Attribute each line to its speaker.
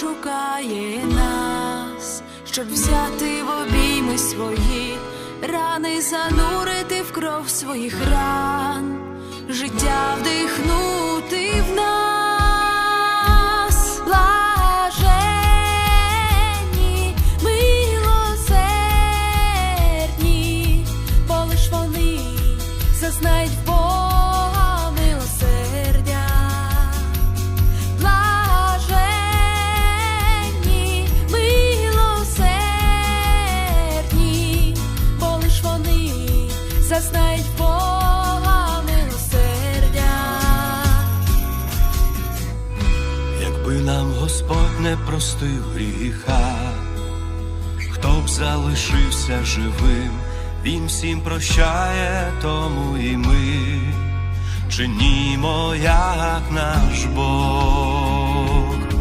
Speaker 1: шукає нас, щоб взяти в обійми свої рани, занурити в кров своїх ран, життя вдихнути в нас, блаженні, зазнають в Бога милосердя.
Speaker 2: Якби нам Господь не простив гріха, хто б залишився живим, Він всім прощає, тому і ми чинімо, як наш Бог.